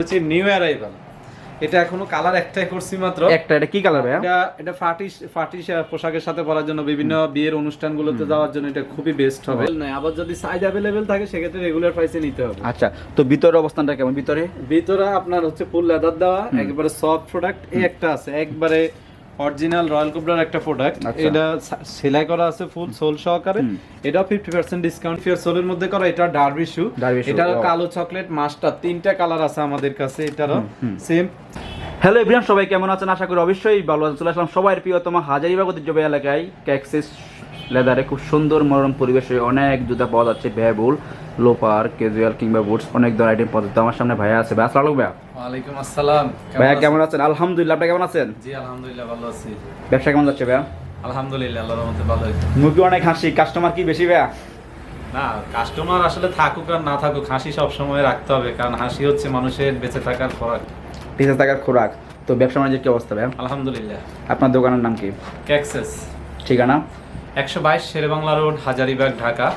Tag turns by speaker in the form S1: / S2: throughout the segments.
S1: হচ্ছে new arrival এটা এখনও কালার একটাই করছি মাত্র।
S2: একটা এটা কি কালার
S1: এটা এটা পোশাকের সাথে পরার জন্য বিভিন্ন বিয়ের অনুষ্ঠানগুলোতে যাওয়ার জন্য এটা খুবই বেস্ট হবে। নয় আবার যদি সাইজ অ্যাভেলেবেল থাকে সেক্ষেত্রে রেগুলার প্রাইসে নিতে হবে।
S2: আচ্ছা তো ভিতরের অবস্থানটা কেমন? ভিতরে?
S1: ভিতরে আপনার হচ্ছে ফুল লেদার দেওয়া একবারে সফট প্রোডাক্ট এই একটা আছে। একবারে অরিজিনাল রয়্যাল কোবরার একটা প্রোডাক্ট
S2: আচ্ছা।
S1: এটা সেলাই করা আছে ফুল সোল সহকারে। এটা ফিফটি পার্সেন্ট ডিসকাউন্ট ফিয়ার সোলের মধ্যে করা। এটা ডার্বি শু
S2: wow.
S1: কালো চকলেট মাস্টার তিনটা কালার আছে আমাদের কাছে এটারও। সেম
S2: হ্যালো এভরিয়ান সবাই কেমন আছেন? আশা করি অবশ্যই ভালো আছেন। চলে আসলাম সবাই প্রিয়তম হাজারিবাগ ঐতিহ্যবাহী এলাকায় ক্যাক্সিস লেদারে খুব সুন্দর মনোরম পরিবেশে অনেক জুতা পাওয়া যাচ্ছে ব্যয়বহুল লোপার ক্যাজুয়াল কিংবা বুটস অনেক ধরনের আইটেম পাওয়া যাচ্ছে। আমার সামনে ভাইয়া আছে। ভাই আসসালাম ভাইয়া।
S1: ওয়ালাইকুম আসসালাম।
S2: ভাইয়া কেমন আছেন? আলহামদুলিল্লাহ আপনি কেমন আছেন?
S1: জি আলহামদুলিল্লাহ ভালো আছি।
S2: ব্যবসা কেমন যাচ্ছে ভাইয়া?
S1: আলহামদুলিল্লাহ আল্লাহর রহমতে ভালো আছি।
S2: মুখে অনেক হাসি কাস্টমার কি বেশি ভাইয়া?
S1: না কাস্টমার আসলে থাকুক আর না থাকুক হাসি সব সময় রাখতে হবে কারণ হাসি হচ্ছে মানুষের বেঁচে থাকার খোরাক।
S2: বেঁচে থাকার খোরাক। তো ব্যবসা বাণিজ্যের কি অবস্থা ভাইয়া?
S1: আলহামদুলিল্লাহ।
S2: আপনার দোকানের নাম কি?
S1: ক্যাক্সেস
S2: ঠিকানা?
S1: একশো বাইশ শেরেবাংলা রোড হাজারিবাগ ঢাকা।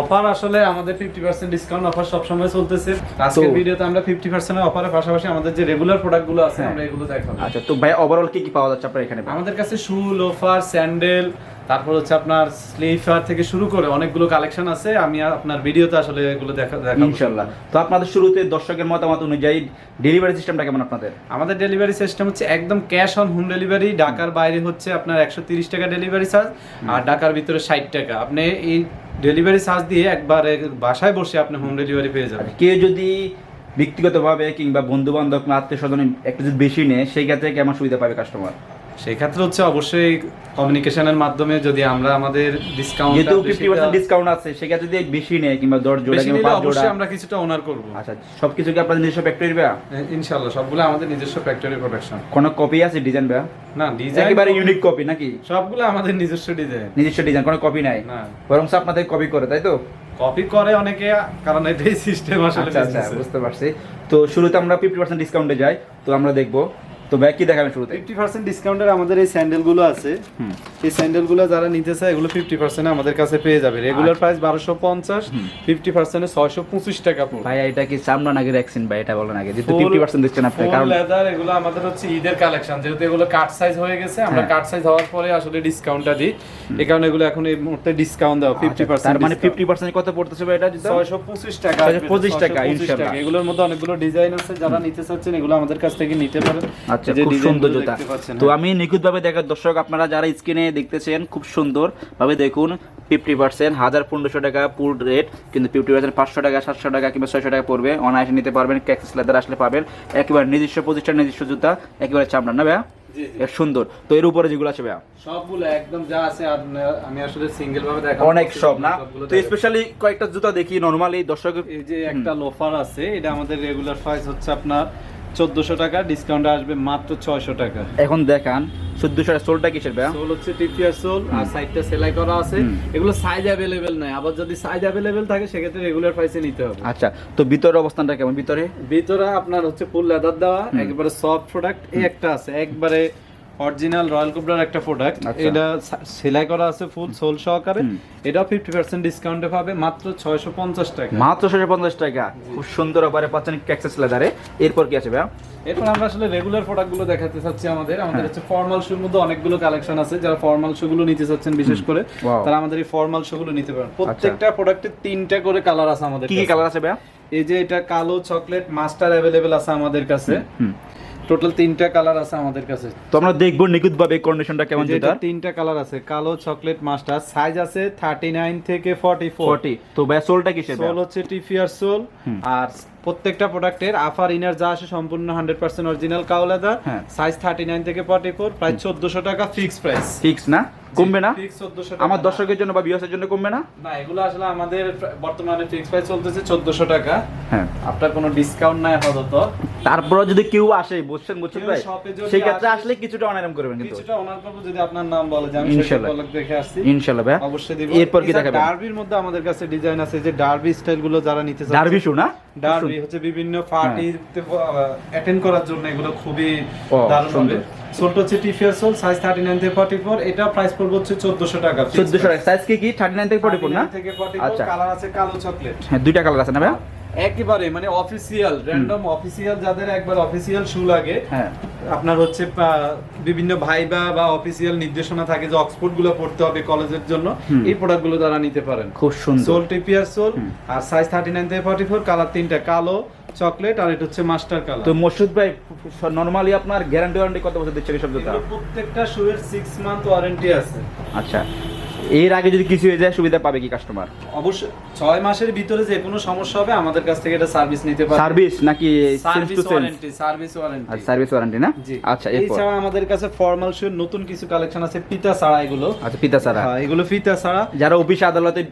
S1: অফার আসলে আমাদের ফিফটি পার্সেন্ট ডিসকাউন্ট অফার সবসময় চলতেছে। আজকের ভিডিওতে আমরা ফিফটি পার্সেন্ট অফারের পাশাপাশি আমাদের যে রেগুলার প্রোডাক্টগুলো আছে
S2: হ্যাঁ।
S1: আমরা এগুলো দেখাবো।
S2: আচ্ছা তো ভাই ওভারঅল কি কি পাওয়া যাচ্ছে আপনার এখানে?
S1: আমাদের কাছে শু লোফার স্যান্ডেল তারপর হচ্ছে আপনার স্লিপার থেকে শুরু করে অনেকগুলো কালেকশন আছে আমি আপনার ভিডিওতে আসলে এগুলো দেখা দেখাবো।
S2: ইনশাল্লাহ তো আপনাদের শুরুতে দর্শকের মতামত অনুযায়ী ডেলিভারি সিস্টেমটা কেমন আপনাদের?
S1: আমাদের ডেলিভারি সিস্টেম হচ্ছে একদম ক্যাশ অন হোম। ডেলিভারি ঢাকার বাইরে হচ্ছে আপনার একশো তিরিশ টাকা ডেলিভারি চার্জ আর ঢাকার ভিতরে ষাট টাকা। আপনি এই ডেলিভারি চার্জ দিয়ে একবার বাসায় বসে আপনি হোম ডেলিভারি পেয়ে যাবেন।
S2: আচ্ছা, কেউ যদি ব্যক্তিগতভাবে কিংবা বন্ধু বান্ধব আত্মীয় স্বজন একটু যদি বেশি নেয় সেই ক্ষেত্রে কেমন সুবিধা পাবে কাস্টমার
S1: সেই ক্ষেত্রে হচ্ছে অবশ্যই কমিউনিকেশনের মাধ্যমে যদি আমরা আমাদের ডিসকাউন্ট
S2: যেহেতু আছে সেক্ষেত্রে যদি বেশি নেয় কিংবা দশ জোড়া কিংবা জোড়া।
S1: অবশ্যই আমরা কিছুটা ওনার করব।
S2: আচ্ছা সবকিছু কি আপনাদের নিজস্ব ফ্যাক্টরি বা
S1: ইনশাআল্লাহ সবগুলো আমাদের নিজস্ব ফ্যাক্টরি প্রোডাকশন
S2: কোনো কপি আছে ডিজাইন বা
S1: না ডিজাইন
S2: একেবারে ইউনিক কপি নাকি?
S1: সবগুলো আমাদের নিজস্ব ডিজাইন
S2: নিজস্ব ডিজাইন কোনো কপি নাই?
S1: না।
S2: বরং আপনাদের কপি করে তাই তো?
S1: কপি করে অনেকে কারণ এটাই সিস্টেম আসলে
S2: আচ্ছা আচ্ছা। বুঝতে পারছি। তো শুরুতে আমরা ফিফটি পার্সেন্ট ডিসকাউন্টে যাই তো আমরা দেখব তো ভাই কি দেখাবেন শুরুতে?
S1: ফিফটি পার্সেন্ট ডিসকাউন্টের আমাদের এই স্যান্ডেলগুলো আছে। এই স্যান্ডেলগুলো যারা নিতে চায় এগুলো ফিফটি পার্সেন্ট আমাদের কাছে পেয়ে যাবে। রেগুলার প্রাইস বারোশো পঞ্চাশ ফিফটি পার্সেন্টে ছয়শো পঁচিশ টাকা পড়বে।
S2: ভাই এটা কি চামড়া নাকি রেক্সিন ভাই? এটা বলেন আগে যেহেতু ফিফটি পার্সেন্ট দিচ্ছেন আপনি কারণ
S1: লেদার এগুলো আমাদের হচ্ছে ঈদের কালেকশন যেহেতু এগুলো কাট সাইজ হয়ে গেছে আমরা
S2: হ্যাঁ।
S1: কাট সাইজ হওয়ার পরে আসলে ডিসকাউন্টটা দিই। এই কারণে এগুলো এখন এই মুহূর্তে ডিসকাউন্ট দাও ফিফটি
S2: আচ্ছা,
S1: পার্সেন্ট
S2: তার মানে ফিফটি পার্সেন্ট কত পড়তেছে ভাই এটা যদি
S1: ছয়শো পঁচিশ টাকা
S2: 625 টাকা, ইনশাআল্লাহ।
S1: এগুলোর মধ্যে অনেকগুলো ডিজাইন আছে যারা নিতে চাচ্ছেন এগুলো আমাদের কাছ থেকে নিতে পারেন।
S2: আচ্ছা খুব সুন্দর জুতা। তো
S1: হ্যাঁ।
S2: আমি নিখুঁত ভাবে দেখার দর্শক আপনারা যারা স্ক্রিনে দেখতেছেন খুব সুন্দর ভাবে দেখুন ফিফটি পার্সেন্ট হাজার পনেরোশো টাকা পুল রেট কিন্তু ফিফটি পার্সেন্ট পাঁচশো টাকা সাতশো টাকা কিংবা ছয়শো টাকা পড়বে। অনায়াসে নিতে পারবেন ক্যাক্সিস লেদার আসলে পাবেন। একেবারে নিজস্ব প্রতিষ্ঠান নিজস্ব জুতা একেবারে চামড়া না ভাইয়া? সুন্দর। তো এর উপরে যেগুলো আছে ভাইয়া?
S1: সবগুলো একদম যা আছে আমি আসলে সিঙ্গেল ভাবে দেখাবো
S2: অনেক সব না? তো স্পেশালি কয়েকটা জুতা দেখি নর্মালি দর্শক
S1: এই যে একটা লোফার আছে এটা আমাদের রেগুলার প্রাইস হচ্ছে আপনার চোদ্দশো টাকা ডিসকাউন্ট আসবে মাত্র ছয়শো টাকা।
S2: এখন দেখান চোদ্দশো সোলটা কিসের ব্যাপার
S1: সোল হচ্ছে টিপিয়ার সোল আর সাইডটা সেলাই করা আছে। এগুলো সাইজ অ্যাভেলেবেল নাই আবার যদি সাইজ অ্যাভেলেবেল থাকে সেক্ষেত্রে রেগুলার প্রাইসে নিতে হবে।
S2: আচ্ছা তো ভিতরের অবস্থানটা কেমন? ভিতরে?
S1: ভিতরে আপনার হচ্ছে ফুল লেদার দেওয়া একবারে সফট প্রোডাক্ট এই একটা আছে। একবারে অরিজিনাল রয়্যাল কোবরার একটা প্রোডাক্ট
S2: আচ্ছা।
S1: এটা সেলাই করা আছে ফুল সোল সহকারে।
S2: এটা
S1: এটাও ফিফটি পার্সেন্ট ডিসকাউন্টে পাবে মাত্র ছয়শো পঞ্চাশ টাকা।
S2: মাত্র ছশো পঞ্চাশ টাকা। খুব সুন্দর অফারে পাচ্ছেন ক্যাক্সাস লেদারে এরপর কি আছে ভাইয়া?
S1: এরপর আমরা আসলে রেগুলার প্রোডাক্টগুলো দেখাতে চাচ্ছি আমাদের। আমাদের
S2: হ্যাঁ।
S1: হচ্ছে ফর্মাল শুর মধ্যে অনেকগুলো কালেকশন আছে। যারা ফর্মাল শুগুলো নিতে চাচ্ছেন বিশেষ করে তারা আমাদের এই ফর্মাল শুগুলো নিতে পারেন। প্রত্যেকটা প্রোডাক্টের তিনটা করে কালার আছে আমাদের
S2: কি কালার আছে ভাইয়া?
S1: এই যে এটা কালো চকলেট মাস্টার অ্যাভেলেবেল আছে আমাদের কাছে। টোটাল তিনটা কালার আছে আমাদের কাছে।
S2: তো আমরা দেখব নিখুঁত ভাবে কন্ডিশনটা কেমন যেটা।
S1: তিনটা কালার আছে কালো চকলেট মাস্টার সাইজ আছে থার্টি নাইন থেকে ফর্টি ফোর
S2: ফর্টি তো ব্যাসোলটা সোলটা কিসের
S1: সোল হচ্ছে টিফিয়ার সোল আর প্রত্যেকটা প্রোডাক্টের আফার ইনার যা আসে সম্পূর্ণ হান্ড্রেড পার্সেন্ট অরিজিনাল কাউলেদার
S2: হ্যাঁ।
S1: সাইজ থার্টি নাইন থেকে ফর্টি ফোর প্রায় চোদ্দশো টাকা ফিক্স প্রাইস
S2: ফিক্স না? কমবে না? আমার দর্শকের জন্য বা বিয়াসের জন্য কমবে না?
S1: না এগুলো আসলে আমাদের বর্তমানে ফিক্স প্রাইস চলতেছে চোদ্দশো টাকা।
S2: হ্যাঁ।
S1: আপনার কোনো ডিসকাউন্ট নাই আপাতত।
S2: তারপরে যদি কেউ আসে বুঝছেন বুঝছেন ভাই সেই ক্ষেত্রে আসলে কিছুটা অনারাম করবেন কিন্তু।
S1: কিছুটা ওনার করব যদি আপনার নাম বলে যে আমি
S2: ইনশাল্লাহ।
S1: শৈশব দেখে আসছি।
S2: ইনশাল্লাহ ভাইয়া।
S1: অবশ্যই দিব।
S2: এরপর কি দেখাবেন?
S1: ডার্বির মধ্যে আমাদের কাছে ডিজাইন আছে যে ডার্বি স্টাইলগুলো যারা নিতে চাচ্ছে।
S2: ডারবি শু না?
S1: ডার্বি হচ্ছে বিভিন্ন পার্টিতে অ্যাটেন্ড করার জন্য এগুলো খুবই দারুণ হবে। সোলটা হচ্ছে TPR sole size thirty nine থেকে ফর্টি ফোর এটা প্রাইস পড়বে হচ্ছে চোদ্দশো টাকা
S2: চোদ্দশো টাকা। সাইজ কি কি? থার্টি নাইন থেকে ফর্টি ফোর না
S1: থেকে 44
S2: আচ্ছা।
S1: কালার আছে কালো চকলেট
S2: হ্যাঁ দুইটা কালার আছে না ভাইয়া?
S1: একেবারে মানে অফিসিয়াল র্যান্ডম অফিসিয়াল যাদের একবার অফিসিয়াল শু লাগে
S2: হ্যাঁ।
S1: আপনার হচ্ছে বিভিন্ন ভাইবা বা অফিসিয়াল নির্দেশনা থাকে যে অক্সফোর্ডগুলো পড়তে হবে কলেজের জন্য এই প্রোডাক্টগুলো তারা নিতে পারেন।
S2: খুব সুন্দর।
S1: সোল টিপিয়ার সোল আর সাইজ থার্টি নাইন থেকে ফর্টি ফোর কালার তিনটা কালো চকলেট আর এটা হচ্ছে মাস্টার কালার
S2: তো মসুদ ভাই নরমালি আপনার গ্যারান্টি ওয়ারেন্টি কত বছর দিচ্ছে এসব জুতা?
S1: প্রত্যেকটা শুয়ের সিক্স মান্থ ওয়ারেন্টি আছে।
S2: আচ্ছা। এর আগে যদি কিছু হয়ে যায় সুবিধা পাবে কি কাস্টমার
S1: অবশ্যই। ছয় মাসের ভিতরে যে কোনো সমস্যা হবে আমাদের কাছ থেকে এটা সার্ভিস নিতে পারবে।
S2: সার্ভিস নাকি
S1: সার্ভিস ওয়ারেন্টি সার্ভিস ওয়ারেন্টি
S2: আচ্ছা সার্ভিস ওয়ারেন্টি না?
S1: জি।
S2: আচ্ছা
S1: এছাড়া আমাদের কাছে ফর্মাল শু নতুন কিছু কালেকশন আছে পিতা ছাড়া এগুলো।
S2: আচ্ছা পিতা ছাড়া।
S1: হ্যাঁ, এগুলো ফিতা ছাড়া।
S2: যারা অফিস আদালতে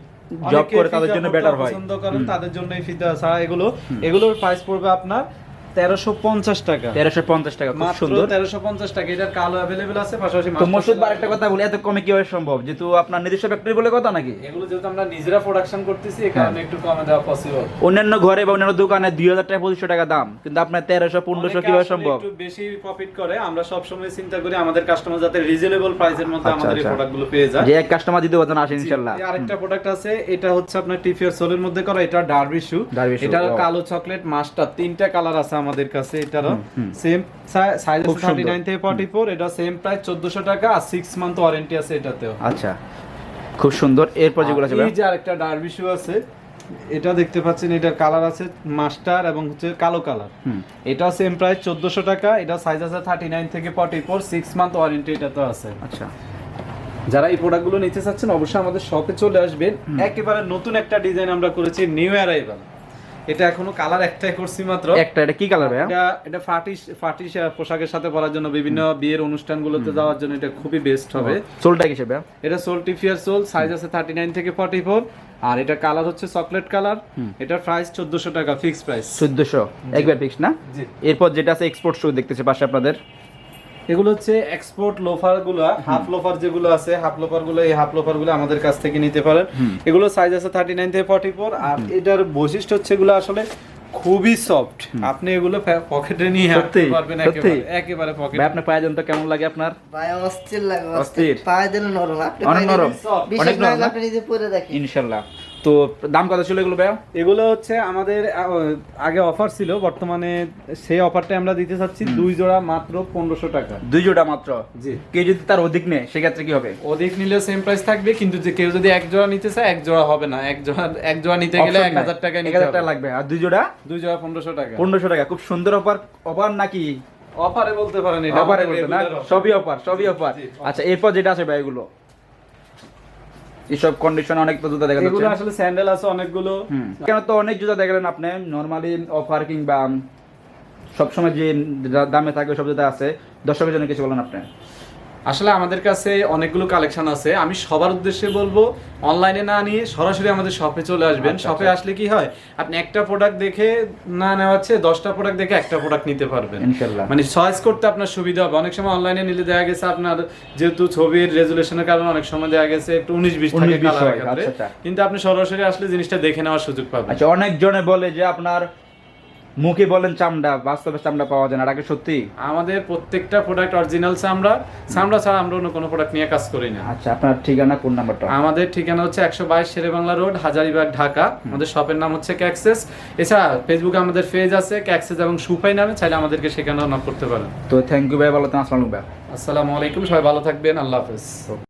S2: জব করে তাদের জন্য বেটার হয়।
S1: পছন্দ করেন তাদের জন্য এই ফিতা ছাড়া এগুলো। এগুলোর প্রাইস পড়বে আপনার তেরোশো পঞ্চাশ টাকা।
S2: তেরোশো পঞ্চাশ টাকা খুব সুন্দর।
S1: তেরোশো পঞ্চাশ টাকা এটার কালো অ্যাভেলেবেল আছে পাশাপাশি
S2: তো মসুদ ভাই একটা কথা বলি এত কমে কীভাবে সম্ভব? যেহেতু আপনার নিজস্ব ফ্যাক্টরি বলে কথা নাকি?
S1: এগুলো যেহেতু আমরা নিজেরা প্রোডাকশন করতেছি এই কারণে একটু কমে দেওয়া পসিবল
S2: অন্যান্য ঘরে বা অন্যান্য দোকানে দুই হাজার টাকা পঁচিশশো টাকা দাম কিন্তু আপনার তেরোশো পনেরোশো কীভাবে সম্ভব?
S1: একটু বেশি প্রফিট করে আমরা সব সময় চিন্তা করি আমাদের কাস্টমার যাতে রিজনেবল প্রাইসের মধ্যে
S2: আচ্ছা,
S1: আমাদের এই
S2: আচ্ছা।
S1: প্রোডাক্টগুলো পেয়ে যায়।
S2: যে এক কাস্টমার দিতে পারছেন আসেন ইনশাল্লাহ।
S1: আরেকটা প্রোডাক্ট আছে এটা হচ্ছে আপনার টিফিয়ার সোলের মধ্যে করা এটা ডার্বি শু এটা কালো চকলেট মাস্টার তিনটা কালার আছে আমাদের কাছে এটারও। সেম সাইজ
S2: খুব
S1: আছে থার্টি
S2: সুন্দর।
S1: নাইন থেকে ফর্টি ফোর এটা সেম প্রাইস চোদ্দশো টাকা আর সিক্স মান্থ ওয়ারেন্টি আছে এটাতেও।
S2: আচ্ছা খুব সুন্দর। এরপর যেগুলো আছে
S1: এই যে আরেকটা ডার্বি শু আছে এটা দেখতে পাচ্ছেন এটার কালার আছে মাস্টার এবং হচ্ছে কালো কালার এটা সেম প্রাইস চোদ্দশো টাকা এটা সাইজ আছে থার্টি নাইন থেকে forty four six month warranty এটা তো আছে।
S2: আচ্ছা।
S1: যারা এই প্রোডাক্টগুলো নিতে চাচ্ছেন অবশ্যই আমাদের শপে চলে আসবেন। একেবারে নতুন একটা ডিজাইন আমরা করেছি নিউ অ্যারাইভাল এটা এখনও কালার একটাই করছি মাত্র।
S2: একটা এটা কি কালার ভাইয়া?
S1: এটা এটা ফাটি ফাটি পোশাকের সাথে পরার জন্য বিভিন্ন বিয়ের অনুষ্ঠানগুলোতে যাওয়ার জন্য এটা খুবই বেস্ট হবে।
S2: সোলটা কিসে ভাইয়া?
S1: এটা সোল টিফিয়ার সোল সাইজ আছে থার্টি নাইন থেকে ফর্টি ফোর আর এটা কালার হচ্ছে চকলেট কালার এটার প্রাইস চোদ্দশো টাকা ফিক্স প্রাইস
S2: চোদ্দশো। একবার ফিক্স না?
S1: জি।
S2: এরপর যেটা আছে এক্সপোর্ট শো দেখতেছে পাশে আপনাদের।
S1: এগুলো হচ্ছে এক্সপোর্ট লোফারগুলো হাফ লোফার যেগুলো আছে হাফ লোফারগুলো এই হাফ লোফারগুলো আমাদের কাছ থেকে নিতে পারেন। এগুলো সাইজ আছে থার্টি নাইন থেকে ফর্টি ফোর আর এটার বৈশিষ্ট্য হচ্ছে এগুলো আসলে খুবই সফট আপনি এগুলো পকেটে নিয়ে হাঁটতে পারবেন একেবারে পকেট
S2: ভাই আপনার পায়ে তো কেমন লাগে আপনার?
S3: ভাই অস্থির লাগে
S2: অস্থির?
S3: অস্থির। পায়ে দিলে নরম। আপনি
S2: অনেক নরম অনেক নরম
S3: আপনি নিজে পরে দেখেন।
S2: ইনশাল্লাহ। তো দাম কত ছিল এগুলো ভাইয়া?
S1: এগুলো হচ্ছে আমাদের আগে অফার ছিল বর্তমানে সেই অফারটা আমরা দিতে চাচ্ছি দুই জোড়া মাত্র পনেরোশো টাকা।
S2: দুই জোড়া মাত্র?
S1: জি।
S2: কেউ যদি তার অধিক নেয় সেক্ষেত্রে কি হবে?
S1: অধিক নিলে সেম প্রাইস থাকবে কিন্তু যে কেউ যদি এক জোড়া নিতে চায় এক জোড়া হবে না। এক জোড়া এক জোড়া নিতে গেলে এক। হাজার টাকা
S2: এক
S1: নিতে
S2: হাজার টাকা লাগবে। আর দুই জোড়া?
S1: দুই জোড়া পনেরোশো টাকা।
S2: পনেরোশো টাকা। খুব সুন্দর অফার। অফার নাকি?
S1: অফারে বলতে পারেন
S2: অফারে বলতে না? সবই অফার সবই অফার। আচ্ছা এরপর যেটা আছে ভাই এগুলো? এসব কন্ডিশন অনেক তো জুতা দেখা
S1: এগুলো
S2: যাচ্ছে
S1: আসলে স্যান্ডেল আছে অনেকগুলো।
S2: কেন তো অনেক জুতা দেখলেন আপনি? নরমালি অফার কিংবা সবসময় যে দামে থাকে সব জুতা আছে। দর্শকের জন্য কিছু বলেন আপনি।
S1: আসলে আমাদের কাছে অনেকগুলো কালেকশন আছে আমি সবার উদ্দেশ্যে বলব অনলাইনে না নিয়ে সরাসরি আমাদের শপে চলে আসবেন
S2: আচ্ছা,
S1: শপে
S2: আচ্ছা।
S1: আসলে কি হয় আপনি একটা প্রোডাক্ট দেখে না নেওয়াচ্ছে দশটা প্রোডাক্ট দেখে একটা প্রোডাক্ট নিতে পারবেন মানে চয়েস করতে আপনার সুবিধা হবে অনেক সময় অনলাইনে নিলে দেখা গেছে আপনার যেহেতু ছবির রেজুলেশনের কারণে অনেক সময় দেখা গেছে একটু উনিশ বিশ
S2: 19
S1: থাকে
S2: 20
S1: কালারের ক্ষেত্রে।
S2: আচ্ছা, আচ্ছা।
S1: কিন্তু আপনি সরাসরি আসলে জিনিসটা দেখে নেওয়ার সুযোগ পাবেন
S2: আচ্ছা অনেক জনে বলে যে আপনার মুখে বলেন চামড়া বাস্তবে চামড়া পাওয়া যায় না। এটা সত্যি?
S1: আমাদের প্রত্যেকটা প্রোডাক্ট অরিজিনাল চামড়া চামড়া ছাড়া আমরা অন্য কোনো প্রোডাক্ট নিয়ে কাজ করি না।
S2: আচ্ছা আপনার ঠিকানা কোন নাম্বারটা
S1: আমাদের ঠিকানা হচ্ছে একশো বাইশ শেরে বাংলা রোড হাজারিবাগ ঢাকা। আমাদের শপের নাম হচ্ছে ক্যাক্সেস এছাড়া ফেসবুকে আমাদের পেজ আছে ক্যাক্সেস এবং সুপাই নামে। চাইলে আমাদেরকে সেখানেও নক করতে পারেন।
S2: তো থ্যাংক ইউ ভাই ভালো থাকেন আসসালামু ভাই
S1: আসসালামু আলাইকুম। সবাই ভালো থাকবেন। আল্লাহ হাফেজ।